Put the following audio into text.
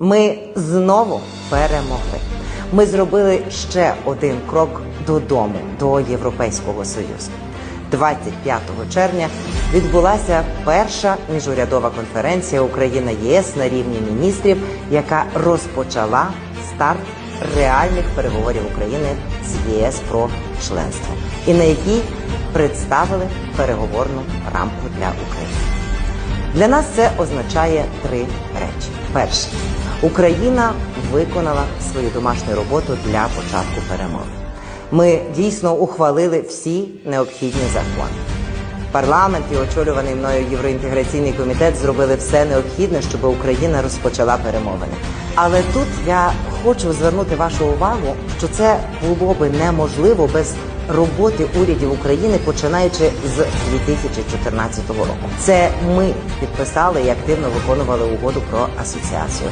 Ми знову перемогли. Ми зробили ще один крок додому, до Європейського Союзу. 25 червня відбулася перша міжурядова конференція Україна ЄС на рівні міністрів, яка розпочала старт реальних переговорів України з ЄС про членство, і на якій представили переговорну рамку для України. Для нас це означає три речі: перше, Україна виконала свою домашню роботу для початку перемоги. Ми дійсно ухвалили всі необхідні закони. Парламент і очолюваний мною євроінтеграційний комітет зробили все необхідне, щоб Україна розпочала перемовини. Але тут я хочу звернути вашу увагу, що це було би неможливо без роботи урядів України, починаючи з 2014 року. Це ми підписали і активно виконували угоду про асоціацію.